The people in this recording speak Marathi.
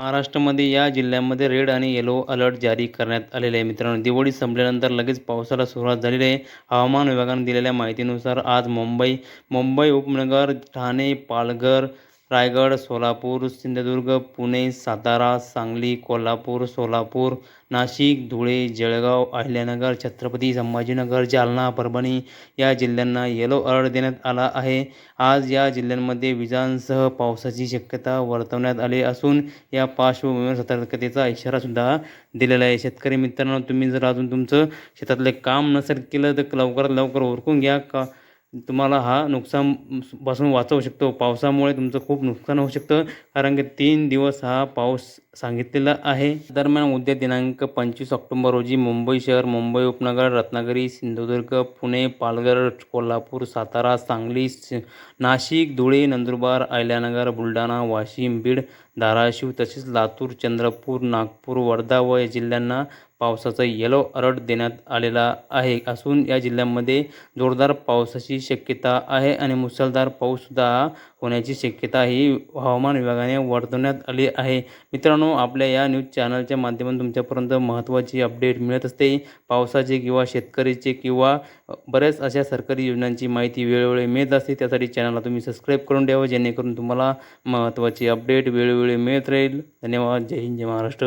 महाराष्ट्रामध्ये या जिल्ह्यांमध्ये रेड आणि येलो अलर्ट जारी करण्यात आलेले आहे. मित्रांनो दिवाळी संपल्यानंतर लगेच पावसाला सुरुवात झालेली आहे. हवामान विभागाने दिलेल्या माहितीनुसार आज मुंबई मुंबई उपनगर ठाणे पालघर रायगड सोलापूर सिंधुदुर्ग पुणे सातारा सांगली कोल्हापूर सोलापूर नाशिक धुळे जळगाव अहिल्यानगर छत्रपती संभाजीनगर जालना परभणी या जिल्ह्यांना येलो अलर्ट देण्यात आला आहे. आज या जिल्ह्यांमध्ये विजांसह पावसाची शक्यता वर्तवण्यात आली असून या पार्श्वभूमीवर सतर्कतेचा इशारासुद्धा दिलेला आहे. शेतकरी मित्रांनो तुम्ही जर अजून तुमचं शेतातले काम नसेल केलं तर लवकरात लवकर उरकून घ्या. का तुम्हाला हा नुकसानपासून वाचवू शकतो. पावसामुळे तुमचं खूप नुकसान होऊ शकतं. कारण की तीन दिवस हा पाऊस सांगितलेला आहे. दरम्यान उद्या दिनांक पंचवीस ऑक्टोंबर रोजी मुंबई शहर मुंबई उपनगर रत्नागिरी सिंधुदुर्ग पुणे पालघर कोल्हापूर सातारा सांगली नाशिक धुळे नंदुरबार अहिल्यानगर बुलढाणा वाशिम बीड धाराशिव तसेच लातूर चंद्रपूर नागपूर वर्धा व या जिल्ह्यांना पावसाचा येलो अलर्ट देण्यात आलेला आहे. असून या जिल्ह्यांमध्ये जोरदार पावसाची शक्यता आहे आणि मुसळधार पाऊससुद्धा होण्याची शक्यता ही हवामान विभागाने वर्तवण्यात आली आहे. मित्रांनो आपल्या या न्यूज चॅनलच्या माध्यमातून तुमच्यापर्यंत महत्त्वाची अपडेट मिळत असते. पावसाचे किंवा शेतकरीचे किंवा बऱ्याच अशा सरकारी योजनांची माहिती वेळोवेळी मिळत असते. त्यासाठी चॅनलला तुम्ही सबस्क्राईब करून ठेवा जेणेकरून तुम्हाला महत्त्वाची अपडेट वेळोवेळी मिळत राहील धन्यवाद जय हिंद जय महाराष्ट्र